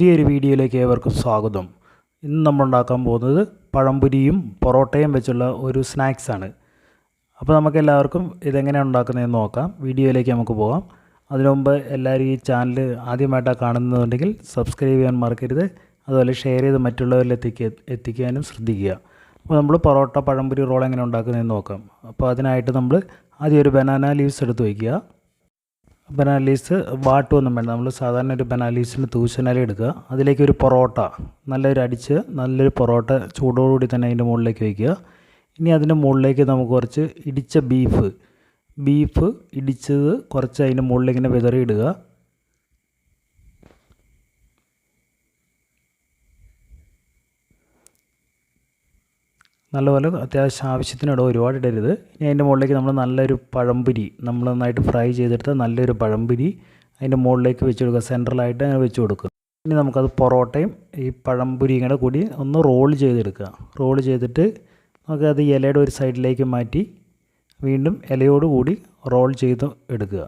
പുതിയൊരു വീഡിയോയിലേക്ക് ഏവർക്കും സ്വാഗതം. ഇന്ന് നമ്മൾ ഉണ്ടാക്കാൻ പോകുന്നത് പഴംപുരിയും പൊറോട്ടയും വെച്ചുള്ള ഒരു സ്നാക്സാണ് അപ്പോൾ നമുക്ക് എല്ലാവർക്കും ഇതെങ്ങനെയാണ് ഉണ്ടാക്കുന്നതെന്ന് നോക്കാം. വീഡിയോയിലേക്ക് നമുക്ക് പോകാം. അതിനുമുമ്പ് എല്ലാവരും ഈ ചാനൽ ആദ്യമായിട്ടാണ് കാണുന്നതുണ്ടെങ്കിൽ സബ്സ്ക്രൈബ് ചെയ്യാൻ മറക്കരുത്. അതുപോലെ ഷെയർ ചെയ്ത് മറ്റുള്ളവരിലെത്തിക്ക് എത്തിക്കാനും ശ്രദ്ധിക്കുക. അപ്പോൾ നമ്മൾ പൊറോട്ട പഴംപുരി റോൾ എങ്ങനെ ഉണ്ടാക്കുന്നതെന്ന് നോക്കാം. അപ്പോൾ അതിനായിട്ട് നമ്മൾ ആദ്യം ഒരു ബനാന ലീവ്സ് എടുത്ത് വയ്ക്കുക. ബനാന ലീവ്സ് വാട്ടുമൊന്നും വേണ്ട. നമ്മൾ സാധാരണ ഒരു ബനാലീസിന് തൂശനില എടുക്കുക. അതിലേക്ക് ഒരു പൊറോട്ട നല്ലൊരു അടിച്ച് നല്ലൊരു പൊറോട്ട ചൂടോടുകൂടി തന്നെ അതിന്റെ മുകളിലേക്ക് വയ്ക്കുക. ഇനി അതിന്റെ മുകളിലേക്ക് നമുക്ക് കുറച്ച് ഇടിച്ച ബീഫ്. ബീഫ് ഇടിച്ചത് കുറച്ച് അതിന്റെ മുകളിലിങ്ങനെ വിതറിയിടുക. നല്ലപോലെ അത്യാവശ്യം ആവശ്യത്തിനിട ഒരുപാട് ഇടരുത് ഇനി അതിന്റെ മുകളിലേക്ക് നമ്മൾ നല്ലൊരു പഴംപിരി നമ്മൾ നന്നായിട്ട് ഫ്രൈ ചെയ്തെടുത്ത നല്ലൊരു പഴംപിരി അതിന്റെ മുകളിലേക്ക് വെച്ച് കൊടുക്കുക. സെൻട്രലായിട്ട് അങ്ങനെ വെച്ച് കൊടുക്കുക. ഇനി നമുക്കത് പൊറോട്ടയും ഈ പഴംപുരിയും കൂടെ കൂടി ഒന്ന് റോൾ ചെയ്തെടുക്കുക. റോൾ ചെയ്തിട്ട് നമുക്ക് അത് ഇലയുടെ ഒരു സൈഡിലേക്ക് മാറ്റി വീണ്ടും ഇലയോട് കൂടി റോൾ ചെയ്ത് എടുക്കുക.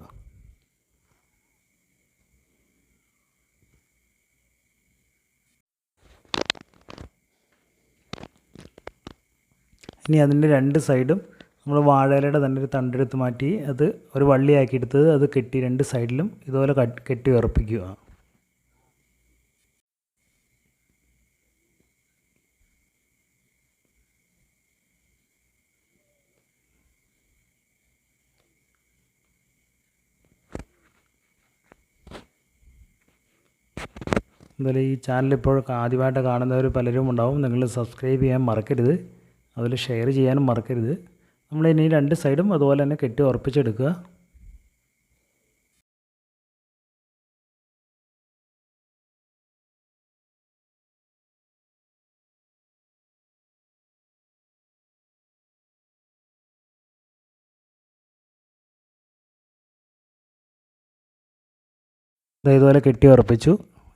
ഇനി അതിന്റെ രണ്ട് സൈഡും നമ്മൾ വാഴയിലയുടെ തന്നെ ഒരു തണ്ടെടുത്ത് മാറ്റി അത് ഒരു വള്ളിയാക്കി എടുത്തത് അത് കെട്ടി രണ്ട് സൈഡിലും ഇതുപോലെ കെട്ടി ഉറപ്പിക്കുക. എന്തായാലും ഈ ചാനൽ ആദ്യമായിട്ട് കാണുന്നവർ പലരും ഉണ്ടാവും. നിങ്ങൾ സബ്സ്ക്രൈബ് ചെയ്യാൻ മറക്കരുത്. അതുപോലെ ഷെയർ ചെയ്യാനും മറക്കരുത്. നമ്മൾ ഇനി രണ്ട് സൈഡും അതുപോലെ തന്നെ കെട്ടി ഉറപ്പിച്ചെടുക്കുക. ഇതുപോലെ കെട്ടി ഉറപ്പിച്ചു.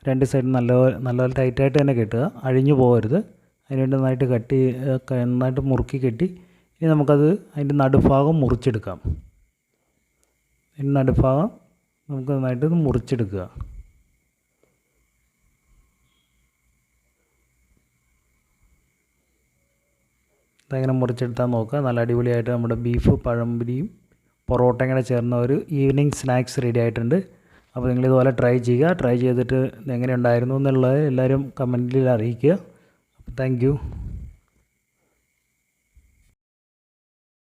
രണ്ട് സൈഡും നല്ല നല്ലപോലെ ടൈറ്റായിട്ട് തന്നെ കെട്ടുക. അഴിഞ്ഞു പോകരുത്. അതിനുവേണ്ടി നന്നായിട്ട് കട്ടി നന്നായിട്ട് മുറുക്കി കെട്ടി ഇനി നമുക്കത് അതിന്റെ നടുഭാഗം മുറിച്ചെടുക്കാം. അതിന്റെ നടുഭാഗം നമുക്ക് നന്നായിട്ട് മുറിച്ചെടുക്കുക. അതങ്ങനെ മുറിച്ചെടുത്താൽ നോക്കുക. നല്ല അടിപൊളിയായിട്ട് നമ്മുടെ ബീഫ് പഴംപൊരിയും പൊറോട്ടയും കൂടെ ചേർന്ന ഒരു ഈവനിങ് സ്നാക്സ് റെഡി ആയിട്ടുണ്ട്. അപ്പോൾ നിങ്ങളിതുപോലെ ട്രൈ ചെയ്യുക. ട്രൈ ചെയ്തിട്ട് എങ്ങനെ ഉണ്ടായിരുന്നു എന്നുള്ളത് എല്ലാവരും കമന്റിൽ അറിയിക്കുക. thank you.